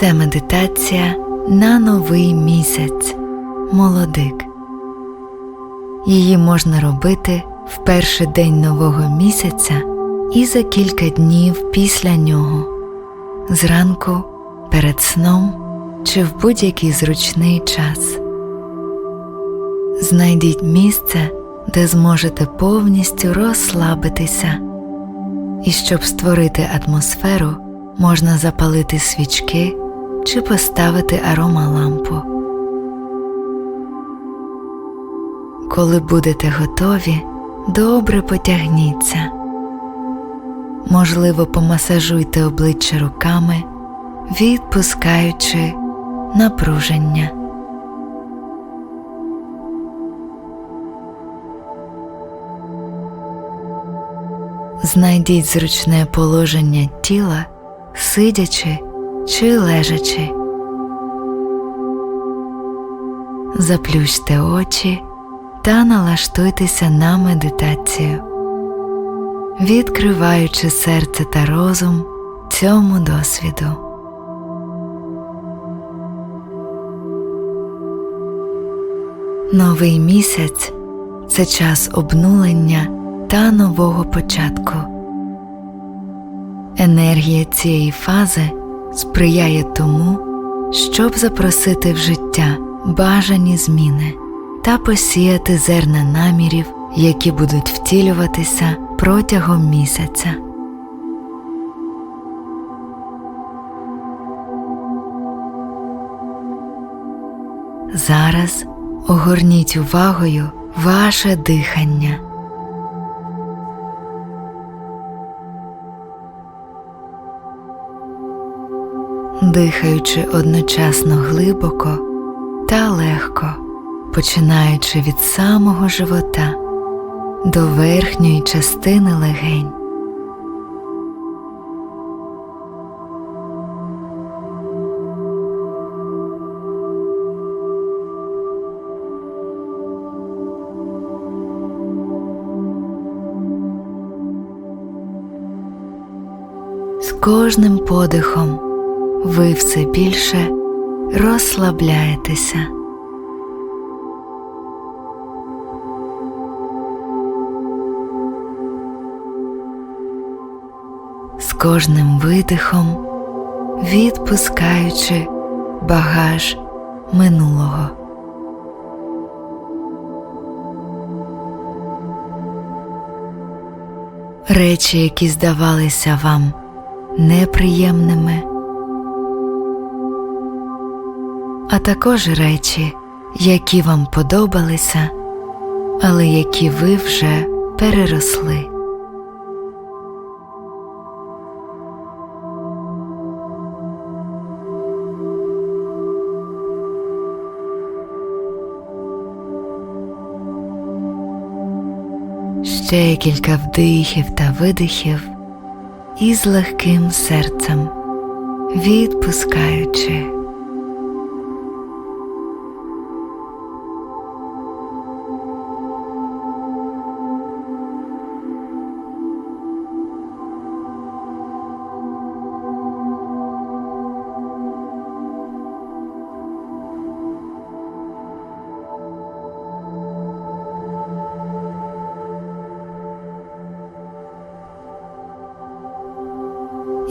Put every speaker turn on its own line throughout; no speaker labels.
Це медитація на новий місяць молодик. Її можна робити в перший день нового місяця і за кілька днів після нього, зранку, перед сном чи в будь-який зручний час. Знайдіть місце, де зможете повністю розслабитися, і щоб створити атмосферу, можна запалити свічки чи поставити аромалампу. Коли будете готові, добре потягніться. Можливо, помасажуйте обличчя руками, відпускаючи напруження. Знайдіть зручне положення тіла, сидячи чи лежачи. Заплющте очі та налаштуйтеся на медитацію, відкриваючи серце та розум цьому досвіду. Новий місяць це час обнулення та нового початку. Енергія цієї фази сприяє тому, щоб запросити в життя бажані зміни та посіяти зерна намірів, які будуть втілюватися протягом місяця. Зараз огорніть увагою ваше дихання. Дихаючи одночасно глибоко та легко, починаючи від самого живота до верхньої частини легень. З кожним подихом ви все більше розслабляєтеся. З кожним видихом відпускаючи багаж минулого. Речі, які здавалися вам неприємними, також речі, які вам подобалися, але які ви вже переросли. Ще кілька вдихів та видихів і з легким серцем відпускаючи.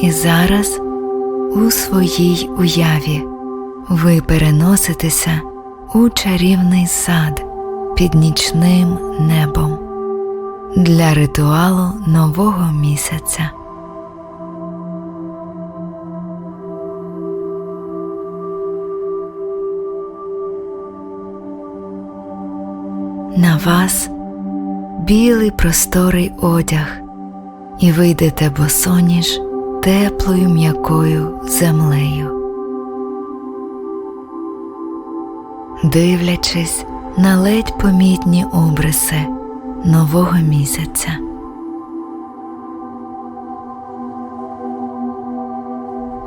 І зараз у своїй уяві ви переноситеся у чарівний сад під нічним небом для ритуалу нового місяця. На вас білий просторий одяг, і ви йдете босоніж теплою м'якою землею, дивлячись на ледь помітні обриси нового місяця.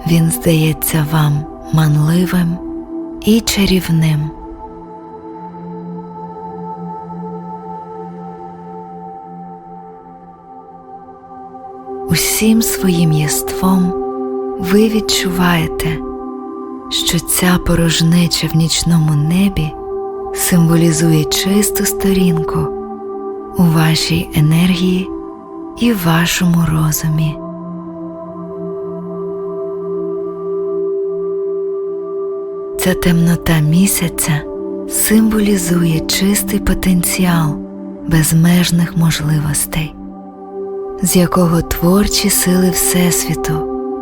Він здається вам манливим і чарівним. Усім своїм єством ви відчуваєте, що ця порожнеча в нічному небі символізує чисту сторінку у вашій енергії і вашому розумі. Ця темнота місяця символізує чистий потенціал безмежних можливостей, з якого творчі сили Всесвіту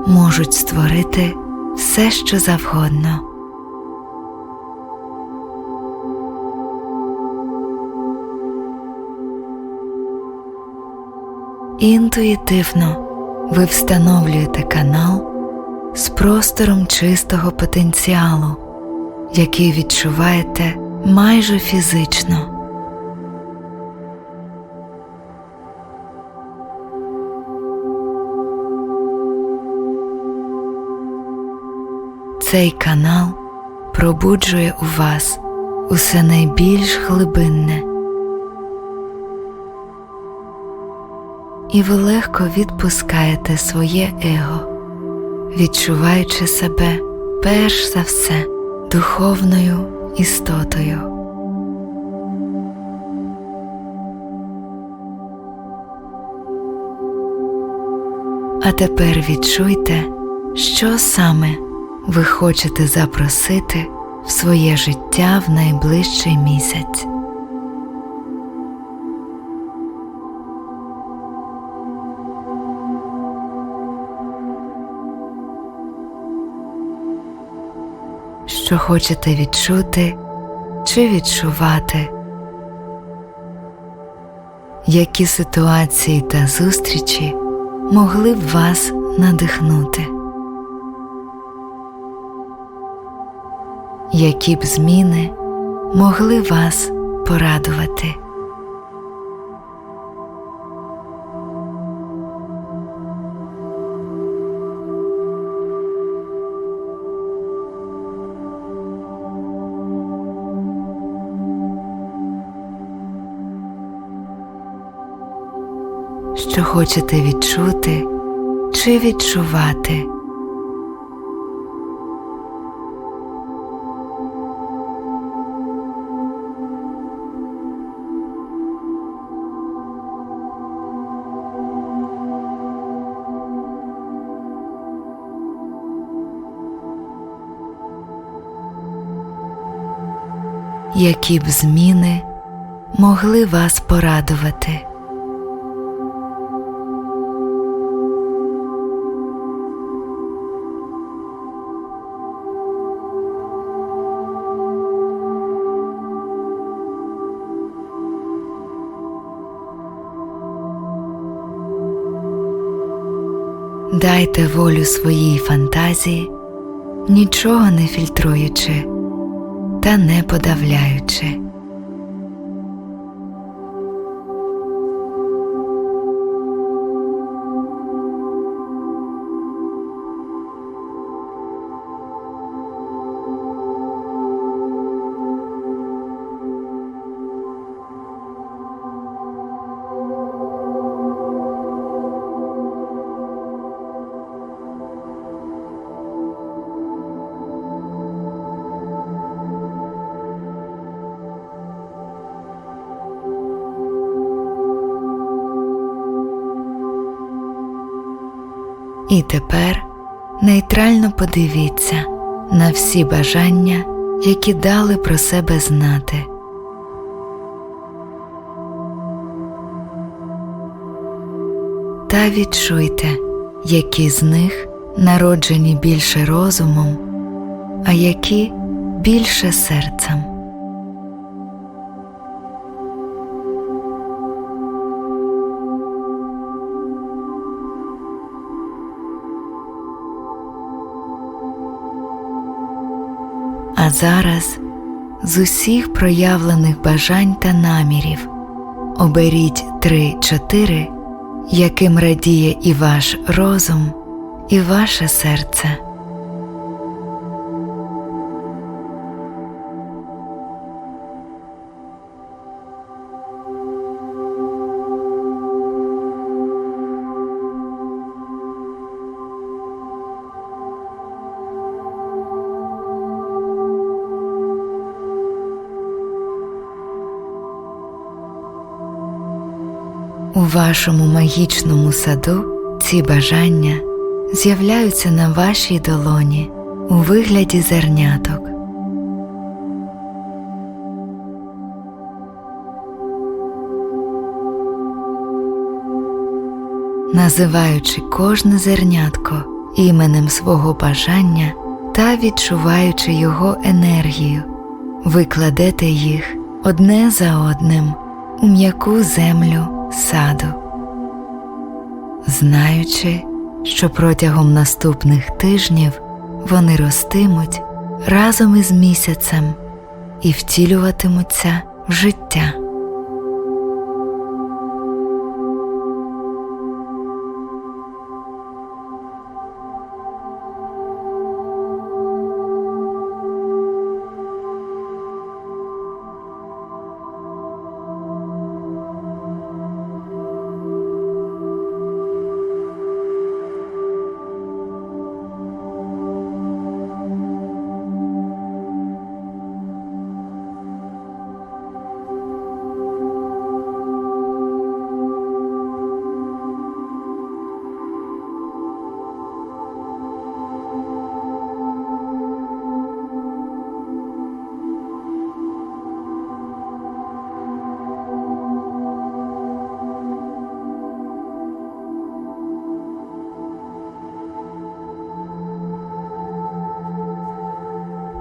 можуть створити все, що завгодно. Інтуїтивно ви встановлюєте канал з простором чистого потенціалу, який відчуваєте майже фізично. Цей канал пробуджує у вас усе найбільш глибинне. І ви легко відпускаєте своє его, відчуваючи себе перш за все духовною істотою. А тепер відчуйте, що саме ви хочете запросити в своє життя в найближчий місяць. Що хочете відчути чи відчувати, які ситуації та зустрічі могли б вас надихнути. Які б зміни могли вас порадувати. Що хочете відчути чи відчувати. Які б зміни могли вас порадувати. Дайте волю своїй фантазії, нічого не фільтруючи та не подавляючи. І тепер нейтрально подивіться на всі бажання, які дали про себе знати. Та відчуйте, які з них народжені більше розумом, а які більше серцем. Зараз з усіх проявлених бажань та намірів оберіть три-чотири, яким радіє і ваш розум, і ваше серце. У вашому магічному саду ці бажання з'являються на вашій долоні у вигляді зерняток. Називаючи кожне зернятко іменем свого бажання та відчуваючи його енергію, ви кладете їх одне за одним у м'яку землю саду, знаючи, що протягом наступних тижнів вони ростимуть разом із місяцем і втілюватимуться в життя.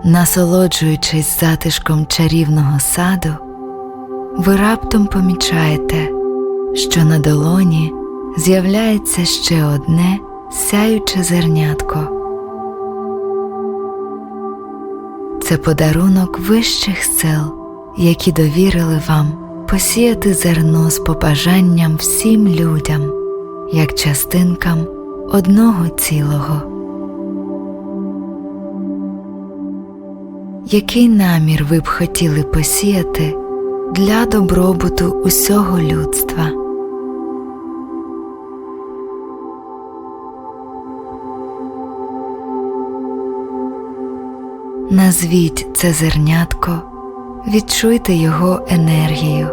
Насолоджуючись затишком чарівного саду, ви раптом помічаєте, що на долоні з'являється ще одне сяюче зернятко. Це подарунок вищих сил, які довірили вам посіяти зерно з побажанням всім людям, як частинкам одного цілого. Який намір ви б хотіли посіяти для добробуту усього людства? Назвіть це зернятко, відчуйте його енергію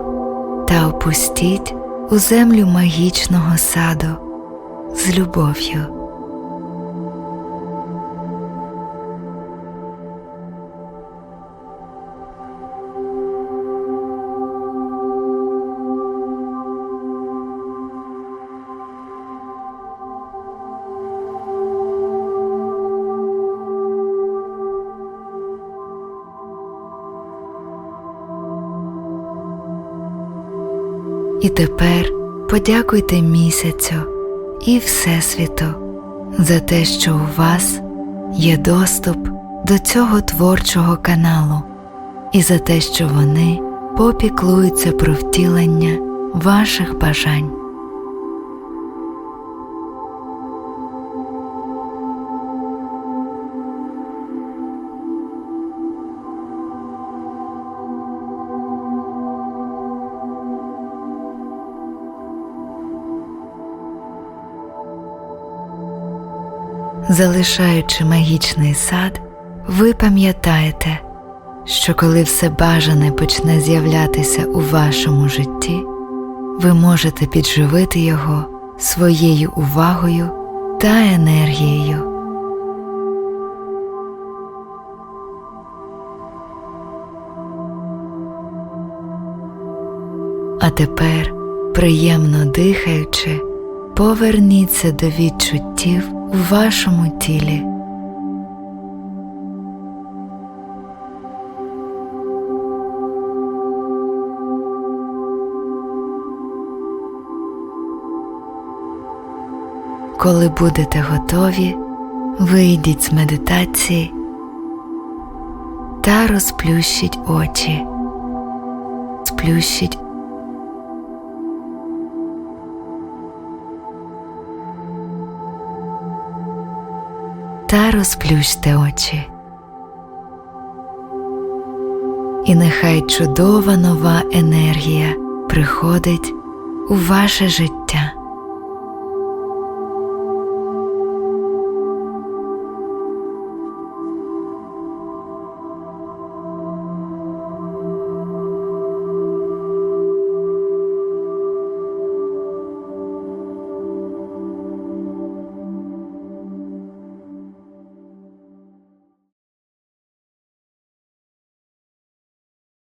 та опустіть у землю магічного саду з любов'ю. І тепер подякуйте місяцю і Всесвіту за те, що у вас є доступ до цього творчого каналу, і за те, що вони попіклуються про втілення ваших бажань. Залишаючи магічний сад, ви пам'ятаєте, що коли все бажане почне з'являтися у вашому житті, ви можете підживити його своєю увагою та енергією. А тепер, приємно дихаючи, поверніться до відчуттів у вашому тілі. Коли будете готові, вийдіть з медитації та розплющіть очі, сплющіть та розплющте очі. І нехай чудова нова енергія приходить у ваше життя.